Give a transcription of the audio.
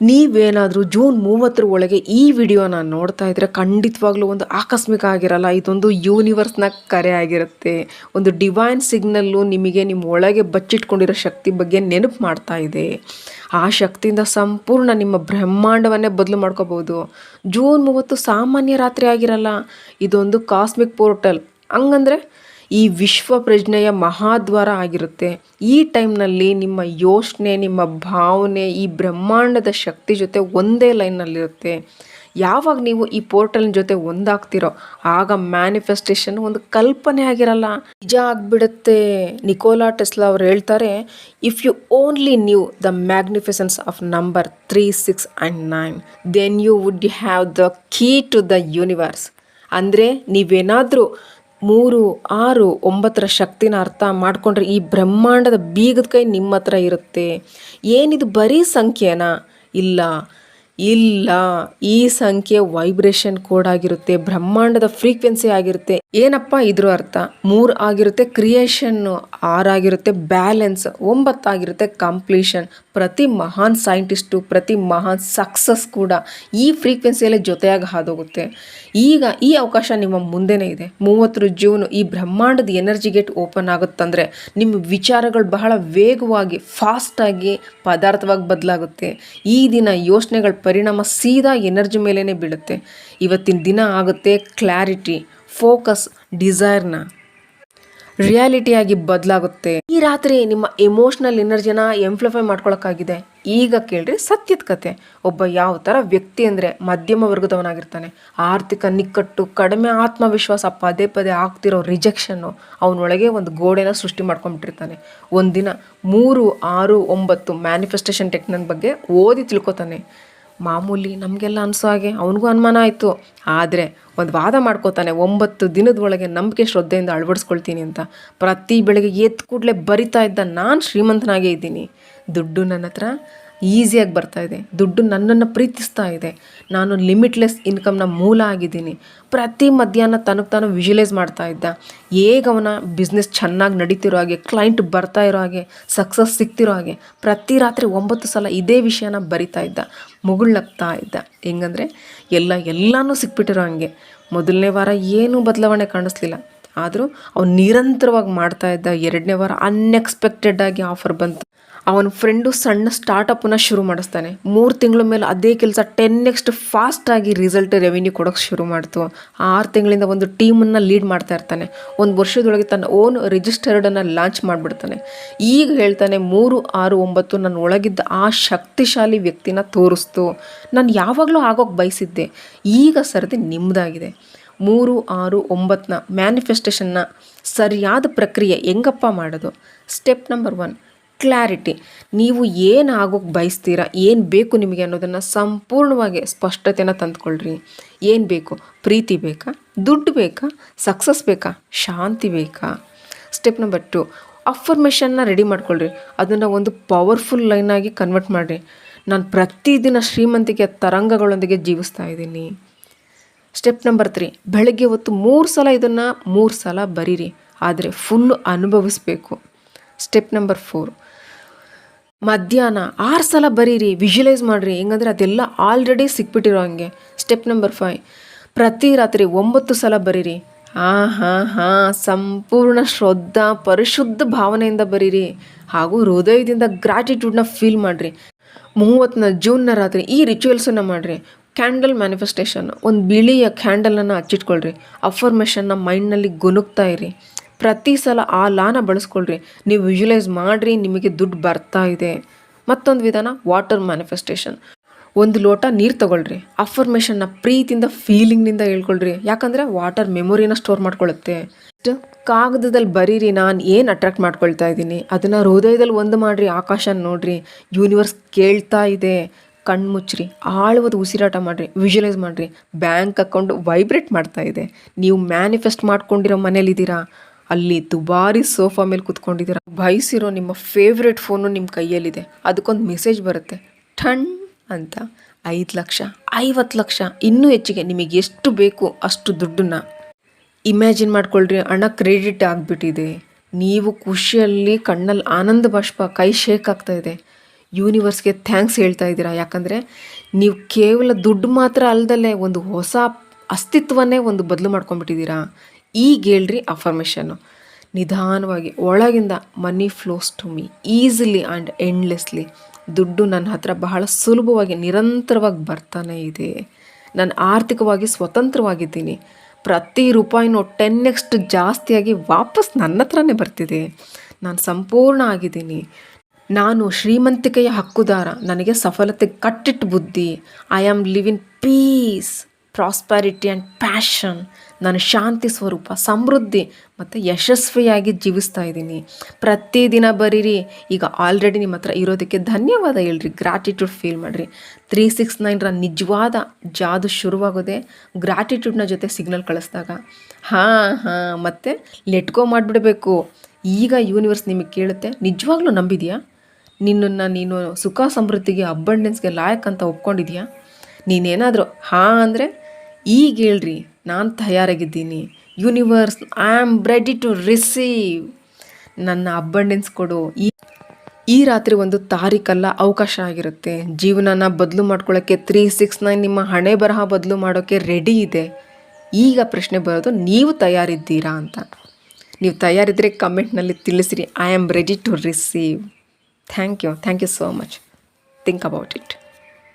ನೀವೇನಾದರೂ ಜೂನ್ ಮೂವತ್ತರ ಒಳಗೆ ಈ ವಿಡಿಯೋನ ನೋಡ್ತಾ ಇದ್ರೆ ಖಂಡಿತವಾಗ್ಲೂ ಒಂದು ಆಕಸ್ಮಿಕ ಆಗಿರಲ್ಲ. ಇದೊಂದು ಯೂನಿವರ್ಸ್ನ ಕರೆ ಆಗಿರುತ್ತೆ. ಒಂದು ಡಿವೈನ್ ಸಿಗ್ನಲ್ಲು ನಿಮಗೆ ನಿಮ್ಮ ಒಳಗೆ ಬಚ್ಚಿಟ್ಕೊಂಡಿರೋ ಶಕ್ತಿ ಬಗ್ಗೆ ನೆನಪು ಮಾಡ್ತಾ ಇದೆ. ಆ ಶಕ್ತಿಯಿಂದ ಸಂಪೂರ್ಣ ನಿಮ್ಮ ಬ್ರಹ್ಮಾಂಡವನ್ನೇ ಬದಲು ಮಾಡ್ಕೋಬೋದು ಜೂನ್ ಮೂವತ್ತು ಸಾಮಾನ್ಯ ರಾತ್ರಿ ಆಗಿರಲ್ಲ. ಇದೊಂದು ಕಾಸ್ಮಿಕ್ ಪೋರ್ಟಲ್ ಹಂಗಂದ್ರೆ ಈ ವಿಶ್ವ ಪ್ರಜ್ಞೆಯ ಮಹಾದ್ವಾರ ಆಗಿರುತ್ತೆ. ಈ ಟೈಮ್ನಲ್ಲಿ ನಿಮ್ಮ ಯೋಚನೆ, ನಿಮ್ಮ ಭಾವನೆ, ಈ ಬ್ರಹ್ಮಾಂಡದ ಶಕ್ತಿ ಜೊತೆ ಒಂದೇ ಲೈನ್ನಲ್ಲಿರುತ್ತೆ ಯಾವಾಗ ನೀವು ಈ ಪೋರ್ಟಲ್ ಜೊತೆ ಒಂದಾಗ್ತಿರೋ, ಆಗ ಮ್ಯಾನಿಫೆಸ್ಟೇಷನ್ ಒಂದು ಕಲ್ಪನೆ ಆಗಿರಲ್ಲ. ನಿಜ ಆಗಿಬಿಡುತ್ತೆ. ನಿಕೋಲಾ ಟೆಸ್ಲಾ ಅವ್ರು ಹೇಳ್ತಾರೆ if you only knew the magnificence of number three six and nine then you would have the key to the universe ಅಂದರೆ ನೀವೇನಾದರೂ ಮೂರು, ಆರು, ಒಂಬತ್ತರ ಶಕ್ತಿನ ಅರ್ಥ ಮಾಡಿಕೊಂಡ್ರೆ ಈ ಬ್ರಹ್ಮಾಂಡದ ಬೀಗದ ಕೈ ನಿಮ್ಮ ಹತ್ರ ಇರುತ್ತೆ. ಏನಿದು ಬರೀ ಸಂಖ್ಯೆನಾ? ಇಲ್ಲ. ಇಲ್ಲ, ಈ ಸಂಖ್ಯೆ ವೈಬ್ರೇಷನ್ ಕೋಡ್ ಆಗಿರುತ್ತೆ, ಬ್ರಹ್ಮಾಂಡದ ಫ್ರೀಕ್ವೆನ್ಸಿ ಆಗಿರುತ್ತೆ. ಏನಪ್ಪ ಇದ್ರ ಅರ್ಥ? ಮೂರ್ ಆಗಿರುತ್ತೆ ಕ್ರಿಯೇಷನ್ ಆರಾಗಿರುತ್ತೆ ಬ್ಯಾಲೆನ್ಸ್ ಒಂಬತ್ತಾಗಿರುತ್ತೆ ಕಂಪ್ಲೀಷನ್ ಪ್ರತಿ ಮಹಾನ್ ಸೈಂಟಿಸ್ಟು ಪ್ರತಿ ಮಹಾನ್ ಸಕ್ಸಸ್ ಕೂಡ ಈ ಫ್ರೀಕ್ವೆನ್ಸಿಯಲ್ಲೇ ಜೊತೆಯಾಗಿ ಹಾದೋಗುತ್ತೆ. ಈಗ ಈ ಅವಕಾಶ ನಿಮ್ಮ ಮುಂದೆನೇ ಇದೆ. ಮೂವತ್ತರ ಜೂನ್ ಈ ಬ್ರಹ್ಮಾಂಡದ ಎನರ್ಜಿ ಗೇಟ್ ಓಪನ್ ಆಗುತ್ತಂದರೆ ನಿಮ್ಮ ವಿಚಾರಗಳು ಬಹಳ ವೇಗವಾಗಿ ಫಾಸ್ಟಾಗಿ ಪದಾರ್ಥವಾಗಿ ಬದಲಾಗುತ್ತೆ. ಈ ದಿನ ಯೋಚನೆಗಳ ಪರಿಣಾಮ ಸೀದಾ ಎನರ್ಜಿ ಮೇಲೇ ಬೀಳುತ್ತೆ. ಇವತ್ತಿನ ದಿನ ಆಗುತ್ತೆ ಕ್ಲಾರಿಟಿ, ಫೋಕಸ್, ಡಿಸೈರ್ನ. ರಿಯಾಲಿಟಿಯಾಗಿ ಬದಲಾಗುತ್ತೆ. ಈ ರಾತ್ರಿ ನಿಮ್ಮ ಎಮೋಷ್ನಲ್ ಎನರ್ಜಿನ ಎಂಪ್ಲಿಫೈ ಮಾಡ್ಕೊಳಕ್ಕಾಗಿದೆ. ಈಗ ಕೇಳ್ರಿ ಸತ್ಯದ ಕತೆ. ಒಬ್ಬ ಯಾವ ಥರ ವ್ಯಕ್ತಿ ಅಂದರೆ ಮಧ್ಯಮ ವರ್ಗದವನಾಗಿರ್ತಾನೆ. ಆರ್ಥಿಕ ನಿಕ್ಕಟ್ಟು, ಕಡಿಮೆ ಆತ್ಮವಿಶ್ವಾಸ ಪದೇ ಪದೇ ಆಗ್ತಿರೋ ರಿಜೆಕ್ಷನ್ನು ಅವನೊಳಗೆ ಒಂದು ಗೋಡೆನ ಸೃಷ್ಟಿ ಮಾಡ್ಕೊಂಡ್ಬಿಟ್ಟಿರ್ತಾನೆ. ಒಂದಿನ ಮೂರು, ಆರು, ಒಂಬತ್ತು ಮ್ಯಾನಿಫೆಸ್ಟೇಷನ್ ಟೆಕ್ನಿಕ್ ಬಗ್ಗೆ ಓದಿ ತಿಳ್ಕೊತಾನೆ. ಮಾಮೂಲಿ ನಮಗೆಲ್ಲ ಅನಿಸೋ ಹಾಗೆ ಅವನಿಗೂ ಅನುಮಾನ ಆಯಿತು. ಆದರೆ ಒಂದು ವಾದ ಮಾಡ್ಕೋತಾನೆ, ಒಂಬತ್ತು ದಿನದ ಒಳಗೆ ನಂಬಿಕೆ ಶ್ರದ್ಧೆಯಿಂದ ಅಳವಡಿಸ್ಕೊಳ್ತೀನಿ ಅಂತ. ಪ್ರತಿ ಬೆಳಗ್ಗೆ ಎದ್ದು ಕೂಡಲೇ ಬರಿತಾ ಇದ್ದ ನಾನು ಶ್ರೀಮಂತನಾಗೇ ಇದ್ದೀನಿ. ದುಡ್ಡು ನನ್ನ ಹತ್ರ ಈಸಿಯಾಗಿ ಬರ್ತಾ ಇದೆ. ದುಡ್ಡು ನನ್ನನ್ನು ಪ್ರೀತಿಸ್ತಾ ಇದೆ. ನಾನು ಲಿಮಿಟ್ಲೆಸ್ ಇನ್ಕಮ್ನ ಮೂಲ ಆಗಿದ್ದೀನಿ. ಪ್ರತಿ ಮಧ್ಯಾಹ್ನ ತನಗೆ ತಾನು ವಿಜುಲೈಸ್ ಮಾಡ್ತಾ ಇದ್ದ. ಹೇಗೆ ಅವನ ಬಿಸ್ನೆಸ್ ಚೆನ್ನಾಗಿ ನಡೀತಿರೋ ಹಾಗೆ, ಕ್ಲೈಂಟ್ ಬರ್ತಾ ಇರೋ ಹಾಗೆ, ಸಕ್ಸಸ್ ಸಿಗ್ತಿರೋ ಹಾಗೆ, ಪ್ರತಿ ರಾತ್ರಿ ಒಂಬತ್ತು ಸಲ ಇದೇ ವಿಷಯನ ಬರಿತಾ ಇದ್ದ. ಮುಗುಳ್ನಗ್ತಾ ಇದ್ದ. ಹೆಂಗಂದರೆ ಎಲ್ಲ, ಎಲ್ಲನೂ ಸಿಕ್ಬಿಟ್ಟಿರೋ ಹಂಗೆ. ಮೊದಲನೇ ವಾರ ಏನೂ ಬದಲಾವಣೆ ಕಾಣಿಸ್ಲಿಲ್ಲ. ಆದರೂ ಅವ್ನು ನಿರಂತರವಾಗಿ ಮಾಡ್ತಾ ಇದ್ದ ಎರಡನೇ ವಾರ ಅನ್ಎಕ್ಸ್ಪೆಕ್ಟೆಡಾಗಿ ಆಫರ್ ಬಂತು. ಅವನ ಫ್ರೆಂಡು ಸಣ್ಣ ಸ್ಟಾರ್ಟಪ್ಪನ್ನು ಶುರು ಮಾಡಿಸ್ತಾನೆ. ಮೂರು ತಿಂಗಳ ಮೇಲೆ ಅದೇ ಕೆಲಸ ಟೆನ್ ನೆಕ್ಸ್ಟ್ ಫಾಸ್ಟಾಗಿ ರಿಸಲ್ಟ್ ರೆವಿನ್ಯೂ ಕೊಡೋಕ್ಕೆ ಶುರು ಮಾಡ್ತು. ಆರು ತಿಂಗಳಿಂದ ಒಂದು ಟೀಮನ್ನು ಲೀಡ್ ಮಾಡ್ತಾ ಇರ್ತಾನೆ. ಒಂದು ವರ್ಷದೊಳಗೆ ತನ್ನ ಓನ್ ರಿಜಿಸ್ಟರ್ಡನ್ನು ಲಾಂಚ್ ಮಾಡಿಬಿಡ್ತಾನೆ. ಈಗ ಹೇಳ್ತಾನೆ, ಮೂರು, ಆರು, ಒಂಬತ್ತು ನನ್ನ ಒಳಗಿದ್ದ ಆ ಶಕ್ತಿಶಾಲಿ ವ್ಯಕ್ತಿನ ತೋರಿಸ್ತು. ನಾನು ಯಾವಾಗಲೂ ಆಗೋಕ್ಕೆ ಬಯಸಿದ್ದೆ. ಈಗ ಸರದಿ ನಿಮ್ಮದಾಗಿದೆ ಮೂರು ಆರು ಒಂಬತ್ತನ ಮ್ಯಾನಿಫೆಸ್ಟೇಷನ್ನ ಸರಿಯಾದ ಪ್ರಕ್ರಿಯೆ ಹೆಂಗಪ್ಪ ಮಾಡೋದು? ಸ್ಟೆಪ್ ನಂಬರ್ ಒನ್ ಕ್ಲಾರಿಟಿ ನೀವು ಏನು ಆಗೋಕ್ಕೆ ಬಯಸ್ತೀರಾ, ಏನು ಬೇಕು ನಿಮಗೆ ಅನ್ನೋದನ್ನು ಸಂಪೂರ್ಣವಾಗಿ ಸ್ಪಷ್ಟತೆನ ತಂದುಕೊಳ್ಳ್ರಿ ಏನು ಬೇಕು? ಪ್ರೀತಿ ಬೇಕಾ? ದುಡ್ಡು ಬೇಕಾ? ಸಕ್ಸಸ್ ಬೇಕಾ? ಶಾಂತಿ ಬೇಕಾ? ಸ್ಟೆಪ್ ನಂಬರ್ ಟು ಅಫರ್ಮೇಷನ್ನ ರೆಡಿ ಮಾಡ್ಕೊಳ್ರಿ. ಅದನ್ನು ಒಂದು ಪವರ್ಫುಲ್ ಲೈನಾಗಿ ಕನ್ವರ್ಟ್ ಮಾಡಿರಿ. ನಾನು ಪ್ರತಿದಿನ ಶ್ರೀಮಂತಿಕೆ ತರಂಗಗಳೊಂದಿಗೆ ಜೀವಿಸ್ತಾ ಇದ್ದೀನಿ. ಸ್ಟೆಪ್ ನಂಬರ್ ತ್ರೀ ಬೆಳಗ್ಗೆ ಹೊತ್ತು ಮೂರು ಸಲ ಇದನ್ನು ಮೂರು ಸಲ ಬರೀರಿ. ಆದರೆ ಫುಲ್ ಅನುಭವಿಸ್ಬೇಕು. ಸ್ಟೆಪ್ ನಂಬರ್ ಫೋರ್ ಮಧ್ಯಾಹ್ನ ಆರು ಸಲ ಬರೀರಿ. ವಿಜುವಲೈಸ್ ಮಾಡಿರಿ. ಹೆಂಗಂದ್ರೆ ಅದೆಲ್ಲ ಆಲ್ರೆಡಿ ಸಿಕ್ಬಿಟ್ಟಿರೋ ಹಂಗೆ. ಸ್ಟೆಪ್ ನಂಬರ್ ಫೈವ್ ಪ್ರತಿ ರಾತ್ರಿ ಒಂಬತ್ತು ಸಲ ಬರೀರಿ. ಹಾಂ ಹಾಂ ಹಾಂ, ಸಂಪೂರ್ಣ ಶ್ರದ್ಧಾ, ಪರಿಶುದ್ಧ ಭಾವನೆಯಿಂದ ಬರೀರಿ. ಹಾಗೂ ಹೃದಯದಿಂದ ಗ್ರಾಟಿಟ್ಯೂಡ್ನ ಫೀಲ್ ಮಾಡಿರಿ. ಮೂವತ್ತನ ಜೂನ್ನ ರಾತ್ರಿ ಈ ರಿಚುವಲ್ಸನ್ನು ಮಾಡಿರಿ. ಕ್ಯಾಂಡಲ್ ಮ್ಯಾನಿಫೆಸ್ಟೇಷನ್ ಒಂದು ಬಿಳಿಯ ಕ್ಯಾಂಡಲನ್ನು ಹಚ್ಚಿಟ್ಕೊಳ್ರಿ. ಅಫರ್ಮೇಷನ್ನ ಮೈಂಡ್ನಲ್ಲಿ ಗುನುಗ್ತಾ ಇರಿ. ಪ್ರತಿ ಸಲ ಆ ಲಾನ ಬಳಸ್ಕೊಳ್ರಿ. ನೀವು ವಿಜುಲೈಸ್ ಮಾಡಿರಿ, ನಿಮಗೆ ದುಡ್ಡು ಬರ್ತಾ ಇದೆ. ಮತ್ತೊಂದು ವಿಧಾನ ವಾಟರ್ ಮ್ಯಾನಿಫೆಸ್ಟೇಷನ್ ಒಂದು ಲೋಟ ನೀರು ತಗೊಳ್ರಿ. ಅಫರ್ಮೇಷನ್ನ ಪ್ರೀತಿಯಿಂದ ಫೀಲಿಂಗ್ನಿಂದ ಹೇಳ್ಕೊಳ್ರಿ. ಯಾಕಂದರೆ ವಾಟರ್ ಮೆಮೊರಿನ ಸ್ಟೋರ್ ಮಾಡ್ಕೊಳ್ಳುತ್ತೆ ಕಾಗದದಲ್ಲಿ ಬರೀರಿ. ನಾನು ಏನು ಅಟ್ರಾಕ್ಟ್ ಮಾಡ್ಕೊಳ್ತಾ ಇದ್ದೀನಿ? ಅದನ್ನು ಹೃದಯದಲ್ಲಿ ಒಂದು ಮಾಡಿರಿ ಆಕಾಶ ನೋಡಿರಿ. ಯೂನಿವರ್ಸ್ ಕೇಳ್ತಾ ಇದೆ. ಕಣ್ಣು ಮುಚ್ಚಿರಿ ಆಳವಾದ ಉಸಿರಾಟ ಮಾಡಿರಿ ವಿಜುವಲೈಸ್ ಮಾಡಿರಿ ಬ್ಯಾಂಕ್ ಅಕೌಂಟ್ ವೈಬ್ರೇಟ್ ಮಾಡ್ತಾ ಇದೆ. ನೀವು ಮ್ಯಾನಿಫೆಸ್ಟ್ ಮಾಡ್ಕೊಂಡಿರೋ ಮನೇಲಿದ್ದೀರಾ? ಅಲ್ಲಿ ದುಬಾರಿ ಸೋಫಾ ಮೇಲೆ ಕೂತ್ಕೊಂಡಿದ್ದೀರಾ? ಬಯಸಿರೋ ನಿಮ್ಮ ಫೇವ್ರೇಟ್ ಫೋನು ನಿಮ್ಮ ಕೈಯಲ್ಲಿದೆ. ಅದಕ್ಕೊಂದು ಮೆಸೇಜ್ ಬರುತ್ತೆ. ಠಣ್ ಅಂತ. ಐದು ಲಕ್ಷ, ಐವತ್ತು ಲಕ್ಷ, ಇನ್ನೂ ಹೆಚ್ಚಿಗೆ ನಿಮಗೆ ಎಷ್ಟು ಬೇಕು ಅಷ್ಟು ದುಡ್ಡನ್ನ. ಇಮ್ಯಾಜಿನ್ ಮಾಡ್ಕೊಳ್ರಿ, ಹಣ ಕ್ರೆಡಿಟ್ ಆಗಿಬಿಟ್ಟಿದೆ. ನೀವು ಖುಷಿಯಲ್ಲಿ ಕಣ್ಣಲ್ಲಿ ಆನಂದ ಬಾಷ್ಪ, ಕೈ ಶೇಕ್ ಆಗ್ತಾ ಇದೆ. ಯೂನಿವರ್ಸ್ಗೆ ಥ್ಯಾಂಕ್ಸ್ ಹೇಳ್ತಾ ಇದ್ದೀರಾ? ಯಾಕಂದರೆ ನೀವು ಕೇವಲ ದುಡ್ಡು ಮಾತ್ರ ಅಲ್ಲದಲ್ಲೇ ಒಂದು ಹೊಸ ಅಸ್ತಿತ್ವನೇ ಒಂದು ಬದಲು ಮಾಡ್ಕೊಂಡ್ಬಿಟ್ಟಿದ್ದೀರಾ? ಈಗ ಹೇಳ್ರಿ ಅಫರ್ಮೇಷನ್ನು ನಿಧಾನವಾಗಿ, ಒಳಗಿಂದ money flows to me easily and endlessly ದುಡ್ಡು ನನ್ನ ಹತ್ರ ಬಹಳ ಸುಲಭವಾಗಿ, ನಿರಂತರವಾಗಿ ಬರ್ತಾನೆ ಇದೆ. ನಾನು ಆರ್ಥಿಕವಾಗಿ ಸ್ವತಂತ್ರವಾಗಿದ್ದೀನಿ. ಪ್ರತಿ ರೂಪಾಯಿನೂ ಟೆನ್ ನೆಕ್ಸ್ಟ್ ಜಾಸ್ತಿಯಾಗಿ ವಾಪಸ್ ನನ್ನ ಹತ್ರನೇ ಬರ್ತಿದೆ. ನಾನು ಸಂಪೂರ್ಣ ಆಗಿದ್ದೀನಿ. ನಾನು ಶ್ರೀಮಂತಿಕೆಯ ಹಕ್ಕುದಾರ. ನನಗೆ ಸಫಲತೆ ಕಟ್ಟಿಟ್ಟು ಬುದ್ಧಿ. I am live in peace prosperity and passion ನಾನು ಶಾಂತಿ ಸ್ವರೂಪ, ಸಮೃದ್ಧಿ ಮತ್ತು ಯಶಸ್ವಿಯಾಗಿ ಜೀವಿಸ್ತಾ ಇದ್ದೀನಿ. ಪ್ರತಿದಿನ ಬರೀರಿ. ಈಗ ಆಲ್ರೆಡಿ ನಿಮ್ಮ ಹತ್ರ ಇರೋದಕ್ಕೆ ಧನ್ಯವಾದ ಹೇಳ್ರಿ. ಗ್ರ್ಯಾಟಿಟ್ಯೂಡ್ ಫೀಲ್ ಮಾಡಿರಿ. ತ್ರೀ ಸಿಕ್ಸ್ ನೈನ್ರ ನಿಜವಾದ ಜಾದು ಶುರುವಾಗೋದೆ ಗ್ರ್ಯಾಟಿಟ್ಯೂಡ್ನ ಜೊತೆ ಸಿಗ್ನಲ್ ಕಳಿಸ್ದಾಗ. ಹಾಂ ಹಾಂ, ಮತ್ತು ಲೆಟ್ಗೋ ಮಾಡಿಬಿಡಬೇಕು. ಈಗ ಯೂನಿವರ್ಸ್ ನಿಮಗೆ ಕೇಳುತ್ತೆ. ನಿಜವಾಗ್ಲೂ ನಂಬಿದೆಯಾ? ನಿನ್ನನ್ನು ನೀನು ಸುಖ ಸಮೃದ್ಧಿಗೆ ಅಬ್ಬಂಡೆನ್ಸ್ಗೆ ಲಾಯಕ್ ಅಂತ ಒಪ್ಕೊಂಡಿದ್ಯಾ? ನೀನೇನಾದರೂ, ಹಾಂ ಅಂದರೆ ಈಗ ಹೇಳ್ರಿ, ನಾನು ತಯಾರಾಗಿದ್ದೀನಿ. Universe I am ready to receive ನನ್ನ ಅಬ್ಬಂಡೆನ್ಸ್ ಕೊಡು. ಈ ಈ ರಾತ್ರಿ ಒಂದು ತಾರೀಕಲ್ಲ ಅವಕಾಶ ಆಗಿರುತ್ತೆ. ಜೀವನನ ಬದಲು ಮಾಡ್ಕೊಳ್ಳೋಕ್ಕೆ ತ್ರೀ ಸಿಕ್ಸ್ ನೈನ್ ನಿಮ್ಮ ಹಣೆ ಬರಹ ಬದಲು ಮಾಡೋಕ್ಕೆ ರೆಡಿ ಇದೆ. ಈಗ ಪ್ರಶ್ನೆ ಬರೋದು, ನೀವು ತಯಾರಿದ್ದೀರಾ ಅಂತ. ನೀವು ತಯಾರಿದ್ದರೆ ಕಮೆಂಟ್ನಲ್ಲಿ ತಿಳಿಸಿರಿ I am ready to receive Thank you. Thank you so much. Think about it.